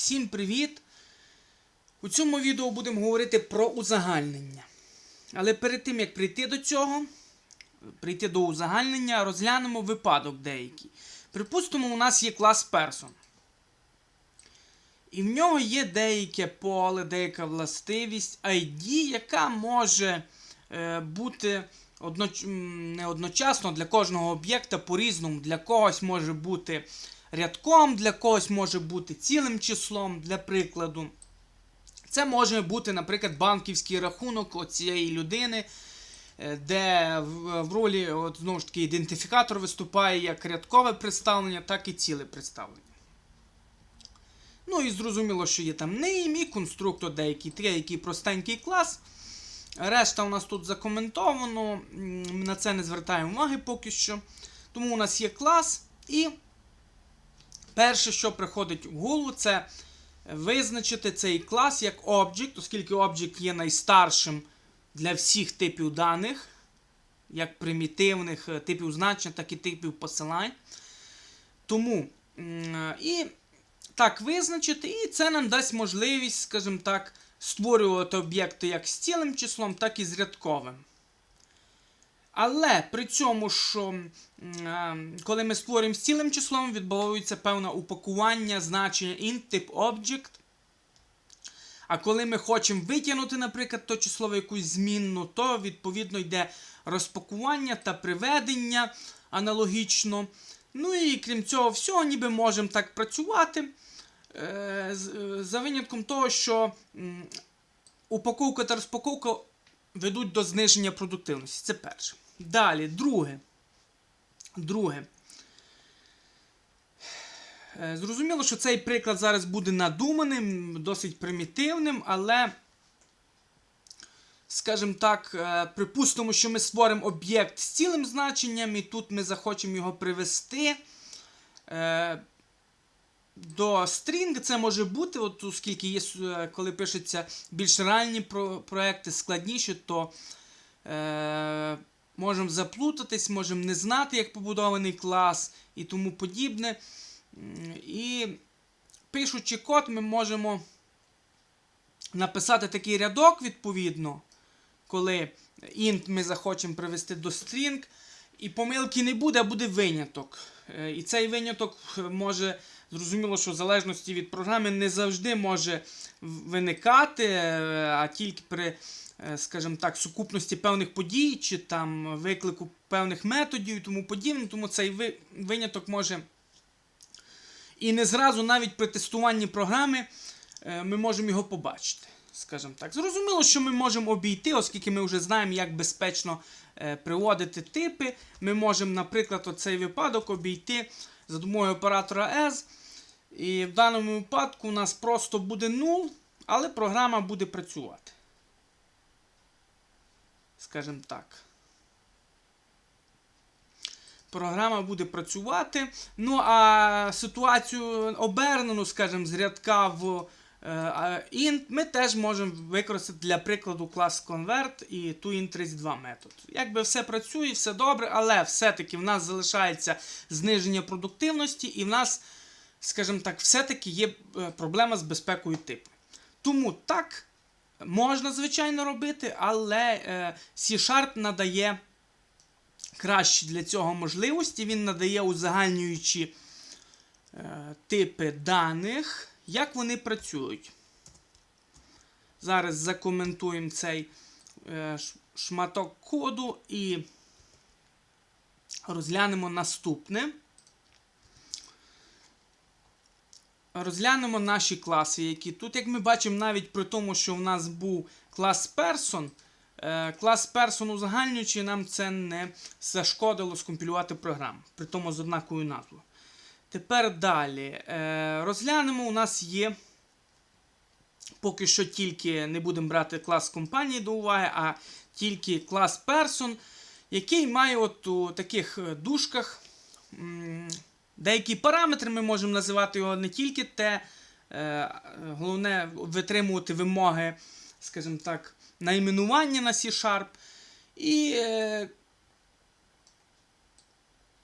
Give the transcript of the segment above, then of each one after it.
Всім привіт! У цьому відео будемо говорити про узагальнення. Але перед тим як прийти до цього, прийти до узагальнення, розглянемо випадок деякий. Припустимо, у нас є клас Person. І в нього є деяке поле, деяка властивість ID, яка може е, бути одноч... не одночасно для кожного об'єкта по-різному. Для когось може бути рядком, для когось може бути цілим числом, для прикладу. Це може бути, наприклад, банківський рахунок цієї людини, е, де в, ролі от, знову ж таки ідентифікатор виступає як рядкове представлення, так і ціле представлення. Ну і зрозуміло, що є там name і конструктор деякий, деякий простенький клас. Решта у нас тут закоментовано, на це не звертаємо уваги поки що. Тому у нас є клас, і перше, що приходить в голову, це визначити цей клас як object, оскільки object є найстаршим для всіх типів даних, як примітивних е, типів значення, так і типів посилань. Тому і так визначити, і це нам дасть можливість, скажімо так, створювати об'єкти як з цілим числом, так і з рядковим. Але при цьому, що е, коли ми створюємо з цілим числом, відбувається певне упакування значення int тип object. А коли ми хочемо витягнути, наприклад, то число в якусь змінну, то відповідно йде розпакування та приведення аналогічно. Ну і крім цього всього, ніби можемо так працювати. е, е, За винятком того, що упаковка та розпаковка ведуть до зниження продуктивності. Це перше. Далі, друге. Друге. Е, Зрозуміло, що цей приклад зараз буде надуманим, досить примітивним, але, скажімо так, е, припустимо, що ми створимо об'єкт з цілим значенням, і тут ми захочемо його привести. До string це може бути, от оскільки є, е, коли пишеться більш реальні про- проекти, складніші, то е, можемо заплутатись, можемо не знати, як побудований клас і тому подібне. І пишучи код, ми можемо написати такий рядок відповідно, коли int ми захочемо привести до string, і помилки не буде, а буде виняток. Е, І цей виняток е, може, зрозуміло, що в залежності від програми не завжди може виникати, е, а тільки при, е, скажімо так, сукупності певних подій чи там виклику певних методів і тому подібне. Тому цей виняток може. І не зразу навіть при тестуванні програми е, ми можемо його побачити. Скажімо так. Зрозуміло, що ми можемо обійти, оскільки ми вже знаємо, як безпечно приводити типи. Ми можемо, наприклад, оцей випадок обійти за допомогою оператора S. І в даному випадку у нас просто буде 0, але програма буде працювати. Скажімо так. Програма буде працювати. Ну, а ситуацію обернену, скажімо, з рядка в е, int, ми теж можемо використати для прикладу клас convert і toInt32 метод. Якби все працює, все добре, але все-таки в нас залишається зниження продуктивності, і в нас, скажімо так, все-таки є е, проблема з безпекою типу. Тому так можна, звичайно, робити, але е, C-Sharp надає кращі для цього можливості. Він надає узагальнюючі е, типи даних, як вони працюють. Зараз закоментуємо цей шматок коду і розглянемо наступне. Розглянемо наші класи, які тут, як ми бачимо, навіть при тому, що в нас був клас Person, е, клас Person узагальнюючи, нам це не зашкодило скомпілювати програму, при тому з однаковою назвою. Тепер далі. Е, Розглянемо, у нас є. Поки що тільки не будемо брати клас компанії до уваги, а тільки клас Person, який має от у таких е, дужках деякі параметри. Ми можемо називати його не тільки те, е, головне витримувати вимоги, скажімо так, найменування на C-Sharp. І е,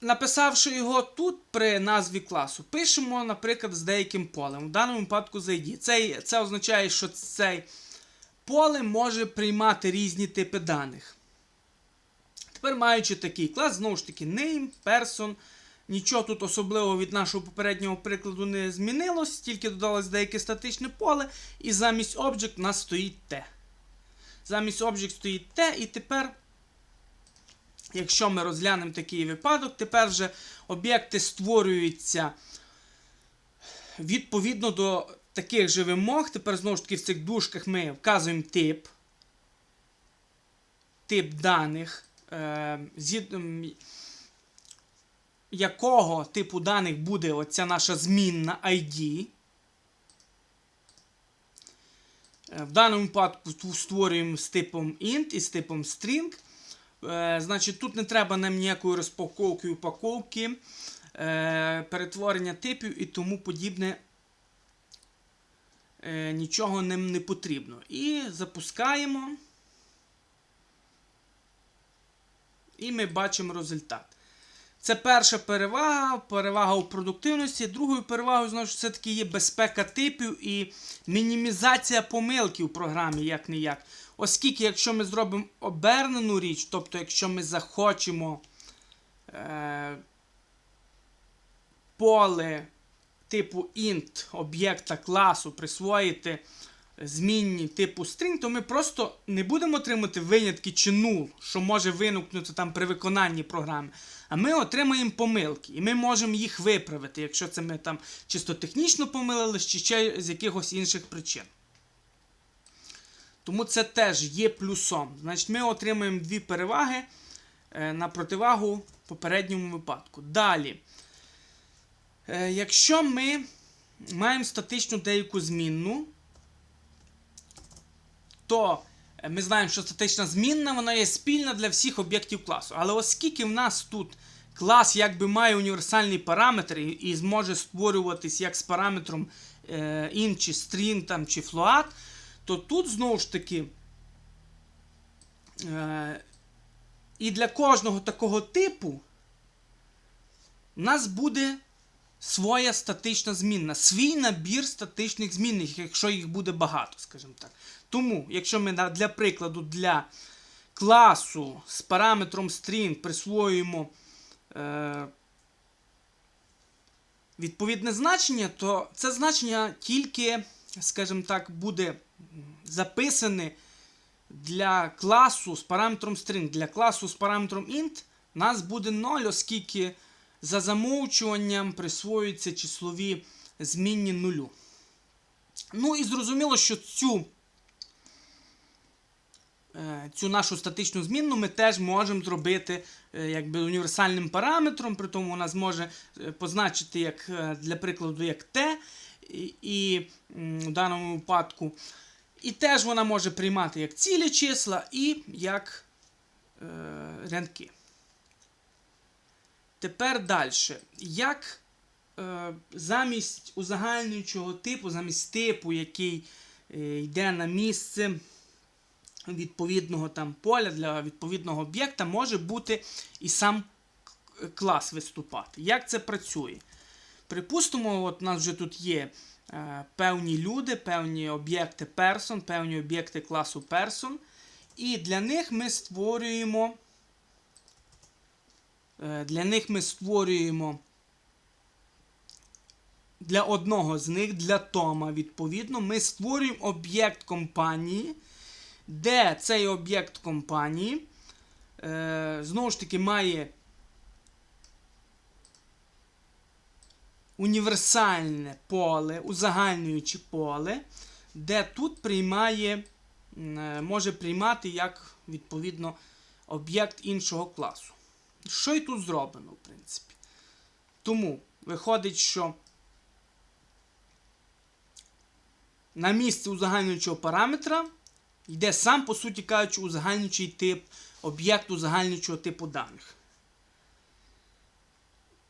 написавши його тут при назві класу, пишемо, наприклад, з деяким полем. В даному випадку за ID. Це, це означає, що цей поле може приймати різні типи даних. Тепер маючи такий клас, знову ж таки, name, person. Нічого тут особливого від нашого попереднього прикладу не змінилось, тільки додалось деяке статичне поле, і замість object у нас стоїть T. Замість object стоїть T, і тепер, якщо ми розглянемо такий випадок, тепер вже об'єкти створюються відповідно до таких же вимог. Тепер знову ж таки в цих дужках ми вказуємо тип, тип даних. Е, якого типу даних буде оця наша змінна ID. Е, В даному випадку створюємо з типом int і з типом string. Е, Значить, тут не треба нам ніякої розпаковки, упаковки, е, перетворення типів і тому подібне. Нічого нам не потрібно. І запускаємо. І ми бачимо результат. Це перша перевага, перевага у продуктивності. Другою перевагою, знову ж все-таки є безпека типів і мінімізація помилки у програмі, як не як. Оскільки, якщо ми зробимо обернену річ, тобто, якщо ми захочемо е, поле типу int об'єкта класу присвоїти змінні типу string, то ми просто не будемо отримати винятки чи null, що може виникнути там при виконанні програми. А ми отримаємо помилки, і ми можемо їх виправити, якщо це ми там чисто технічно помилились, чи ще з якихось інших причин. Тому це теж є плюсом. Значить, ми отримаємо дві переваги е, на противагу попередньому випадку. Далі. Е, Якщо ми маємо статичну деяку змінну, то е, ми знаємо, що статична змінна вона є спільна для всіх об'єктів класу. Але оскільки в нас тут клас якби має універсальний параметр і, зможе створюватись як з параметром е, int, чи string там, чи float, то тут знову ж таки. Е, і для кожного такого типу у нас буде своя статична змінна, свій набір статичних змінних, якщо їх буде багато, скажімо так. Тому, якщо ми для прикладу для класу з параметром string присвоюємо е, відповідне значення, то це значення тільки, скажімо так, буде записане для класу з параметром string. Для класу з параметром int нас буде 0, оскільки за замовчуванням присвоюються числові змінні нулю. Ну і зрозуміло, що цю, е, цю нашу статичну змінну ми теж можемо зробити е, якби універсальним параметром, при тому вона зможе е, позначити як, для прикладу як t, і, і в даному випадку. І теж вона може приймати як цілі числа і як е, рядки. Тепер далі. Як е, замість узагальнюючого типу, замість типу, який е, йде на місце відповідного там поля для відповідного об'єкта, може бути і сам клас виступати. Як це працює? Припустимо, от у нас вже тут є е, певні люди, певні об'єкти person, певні об'єкти класу person, і для них ми створюємо. Е, Для них ми створюємо для одного з них, для Тома, відповідно, ми створюємо об'єкт компанії, де цей об'єкт компанії е, знову ж таки має універсальне поле, узагальнююче поле, де тут приймає, е, може приймати як відповідно об'єкт іншого класу. Що і тут зроблено, в принципі. Тому виходить, що на місце узагальнюючого параметра йде сам, по суті кажучи, узагальнюючий тип, об'єкт узагальнюючого типу даних.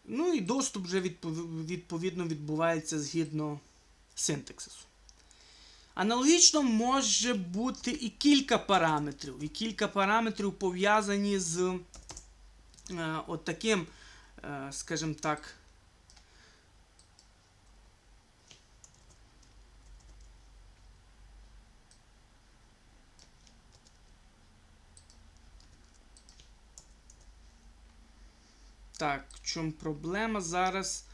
Ну і доступ вже відповідно відбувається згідно синтаксису. Аналогічно може бути і кілька параметрів. І кілька параметрів пов'язані з от таким скажем скажімо так. Так, в чому проблема зараз?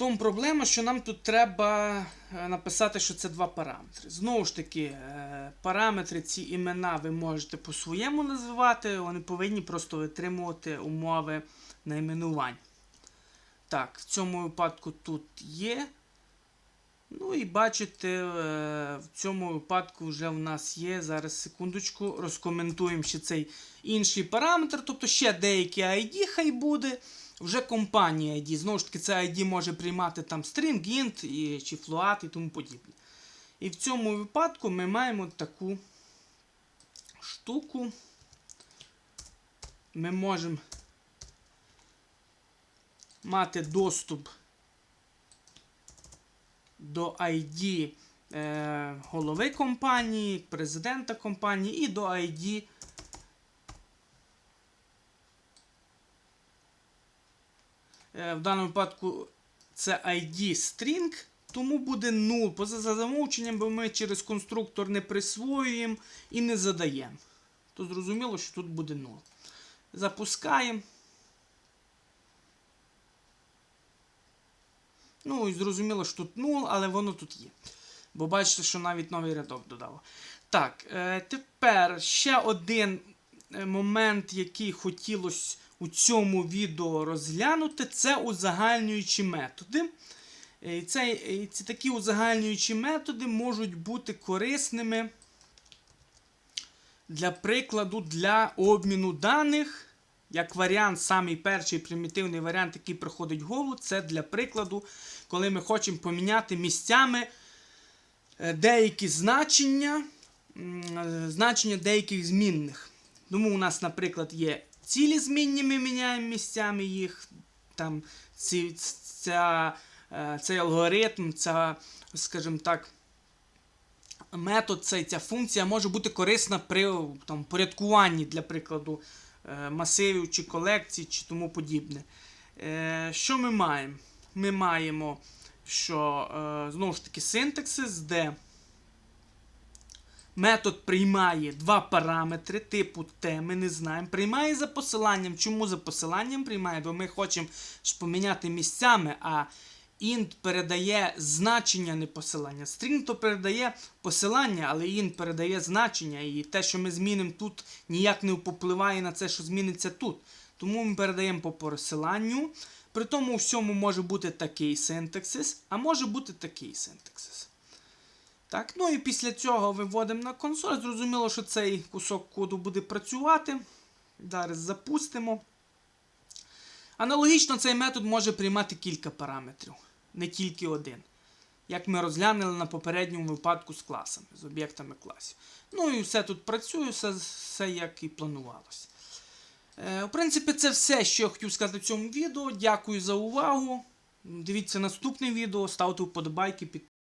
Тому проблема, що нам тут треба е, написати, що це два параметри. Знову ж таки, е, параметри, ці імена ви можете по-своєму називати, вони повинні просто витримувати умови найменувань. Так, в цьому випадку тут є. Ну і бачите, е, в цьому випадку вже в нас є. Зараз секундочку, розкоментуємо ще цей інший параметр, тобто ще деякі ID хай буде. Вже компанія ID. Знову ж таки, це ID може приймати там string, int і, чи float і тому подібне. І в цьому випадку ми маємо таку штуку. Ми можемо мати доступ до ID е, голови компанії, президента компанії і до ID В даному випадку це ID string, тому буде 0 поза за замовченням, бо ми через конструктор не присвоюємо і не задаємо. То зрозуміло, що тут буде 0. Запускаємо. Ну і зрозуміло, що тут 0, але воно тут є. Бо бачите, що навіть новий рядок додало. Так, е, тепер ще один е, момент, який хотілося у цьому відео розглянути, це узагальнюючі методи. Е, І це, і ці такі узагальнюючі методи можуть бути корисними для прикладу для обміну даних. Як варіант, самий перший примітивний варіант, який приходить в голову, це для прикладу, коли ми хочемо поміняти місцями е, деякі значення, е, значення деяких змінних. Тому у нас, наприклад, є цілі змінні, ми міняємо місцями їх. Там ці, ця, е, цей алгоритм, ця, скажімо так, метод, цей, ця функція може бути корисна при там, порядкуванні, для прикладу, е, масивів чи колекцій, чи тому подібне. Е, Що ми маємо? Ми маємо, що знову ж таки синтаксис, де метод приймає два параметри типу T, ми не знаємо. Приймає за посиланням. Чому за посиланням приймає? Бо ми хочемо поміняти місцями, а int передає значення, не посилання. String то передає посилання, але int передає значення. І те, що ми змінимо тут, ніяк не впливає на це, що зміниться тут. Тому ми передаємо по посиланню. При тому у всьому може бути такий синтаксис, а може бути такий синтаксис. Так, ну і після цього виводимо на консоль. Зрозуміло, що цей кусок коду буде працювати. Зараз запустимо. Аналогічно цей метод може приймати кілька параметрів, не тільки один. Як ми розглянули на попередньому випадку з класами, з об'єктами класів. Ну і все тут працює, все, все як і планувалося. Е, в принципі, це все, що я хотів сказати в цьому відео. Дякую за увагу. Дивіться наступне відео, ставте вподобайки, підписуйтесь.